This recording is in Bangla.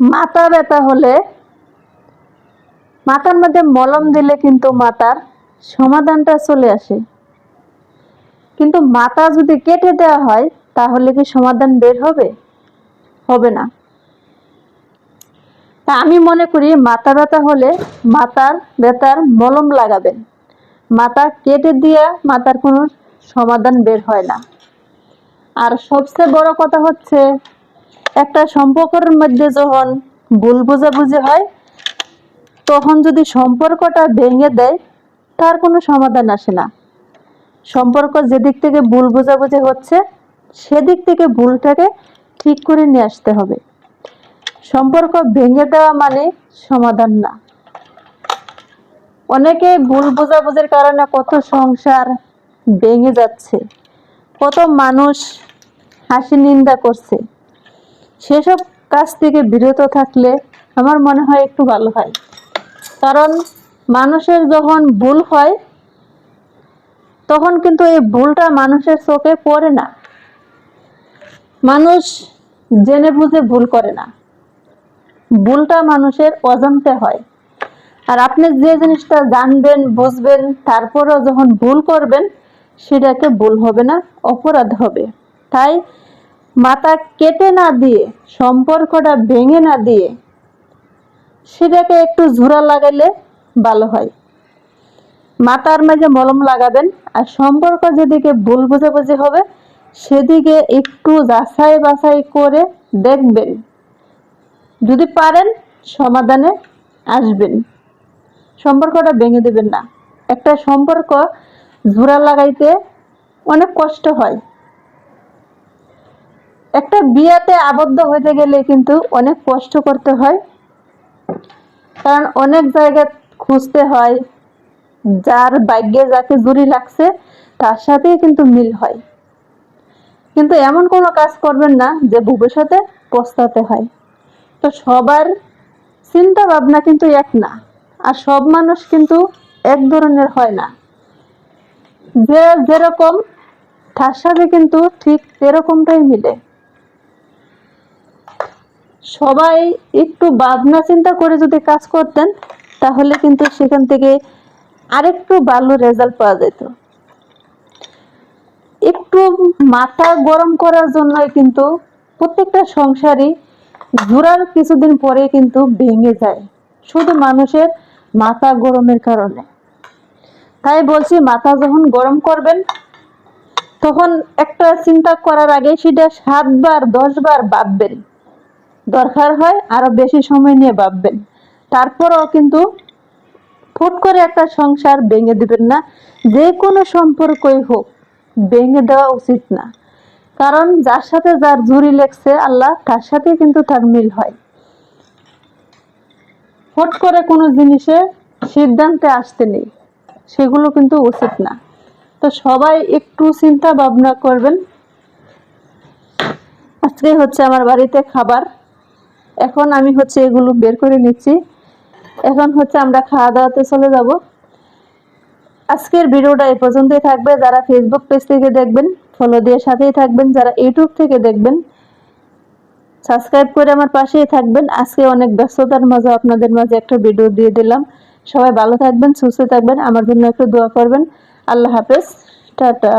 মাথা ব্যথা হলে মাথার মধ্যে মলম দিলে কিন্তু মাথার সমাধানটা চলে আসে। কিন্তু মাথা যদি কেটে দেওয়া হয়, তাহলে কি সমাধান বের হবে? হবে না। তা আমি মনে করি মাথা ব্যথা হলে মাথার ব্যথার মলম লাগাবেন। মাথা কেটে দিয়ে মাথার কোনো সমাধান বের হয় না। আর সবচেয়ে বড় কথা হচ্ছে একটা সম্পর্কের মধ্যে যখন ভুল বোঝাবুঝি হয়, তখন যদি সম্পর্কটা ভেঙে দেয়, তার কোনো সমাধান আসে না। সম্পর্ক যেদিক থেকে ভুল বোঝাবুঝি হচ্ছে, সেদিক থেকে ভুলটাকে ঠিক করে নিয়ে আসতে হবে। সম্পর্ক ভেঙে দেওয়া মানে সমাধান না। অনেকে ভুল বোঝাবুঝির কারণে কত সংসার ভেঙে যাচ্ছে, কত মানুষ হাসি নিন্দা করছে। সেসব কাজ থেকে বিরত থাকলে আমার মনে হয় একটু ভালো হয়। কারণ মানুষের যখন ভুল হয়, তখন কিন্তু এই ভুলটা মানুষের চোখে পড়ে না। মানুষ জেনে বুঝে ভুল করে না। ভুলটা মানুষের অজান্তে হয়। আর আপনি যে জিনিসটা জানবেন, বুঝবেন, তারপরেও যখন ভুল করবেন সেটাকে ভুল হবে না, অপরাধ হবে। তাই মাথা কেটে না দিয়ে, সম্পর্কটা ভেঙে না দিয়ে সেটাকে একটু ঝোড়া লাগাইলে ভালো হয়। মাথার মাঝে মলম লাগাবেন আর সম্পর্ক যেদিকে ভুল বোঝাবুঝি হবে, সেদিকে একটু যাচাই বাছাই করে দেখবেন। যদি পারেন, সমাধানে আসবেন। সম্পর্কটা ভেঙে দেবেন না। একটা সম্পর্ক জোড়া লাগাইতে অনেক কষ্ট হয়। একটা বিয়াতে আবদ্ধ হতে গেলে কিন্তু অনেক কষ্ট করতে হয়। কারণ অনেক জায়গা খুঁজতে হয়, যার ভাগ্যে যাকে জুড়ি লাগছে, তার সাথেই কিন্তু মিল হয়। কিন্তু এমন কোনো কাজ করবেন না যে ভবিষ্যতে পস্তাতে হয়। তো সবার চিন্তা ভাবনা কিন্তু এক না, আর সব মানুষ কিন্তু এক ধরনের হয় না। যে যেরকম, তার সাথে কিন্তু ঠিক এরকমটাই মিলে। সবাই একটু ভাবনা চিন্তা করে যদি কাজ করতেন, তাহলে কিন্তু সেখান থেকে আরেকটু ভালো রেজাল্ট পাওয়া যেত। একটু মাথা গরম করার জন্যই কিন্তু প্রত্যেকটা সংসারই জোড়ার কিছুদিন পরে কিন্তু ভেঙে যায়, শুধু মানুষের মাথা গরমের কারণে। তাই বলছি, মাথা যখন গরম করবেন, তখন একটা চিন্তা করার আগে সেটা সাতবার, দশবার ভাববেন। দরকার হয়, আরও বেশি সময় নিয়ে ভাববেন। তারপরও কিন্তু ফুট করে একটা সংসার ভেঙে দিবেন না, যে কোনো সম্পর্কই হোক, ভেঙে দেওয়া উচিত না। কারণ যার সাথে যার জুড়ি লেগছে আল্লাহ, তার সাথে কিন্তু তার মিল হয়। ফট করে কোনো জিনিসে সিদ্ধান্তে আসতে নেই, সেগুলো কিন্তু উচিত না। তো সবাই একটু চিন্তা ভাবনা করবেন। আজকে হচ্ছে আমার বাড়িতে খাবার। এখন আমি হচ্ছে এগুলো বের করে নিচ্ছি। এখন হচ্ছে আমরা খাওয়া দাওয়াতে চলে যাব। আজকের ভিডিওটা এ পর্যন্তই থাকবে। যারা ফেসবুক পেজ থেকে দেখবেন ফলো দিয়ে সাথেই থাকবেন। যারা ইউটিউব থেকে দেখবেন সাবস্ক্রাইব করে আমার পাশেই থাকবেন। আজকে অনেক ব্যস্ততার মাঝে আপনাদের মাঝে একটা ভিডিও দিয়ে দিলাম। সবাই ভালো থাকবেন, সুস্থ থাকবেন। আমার জন্য একটু দোয়া করবেন। আল্লাহ হাফেজ। টাটা।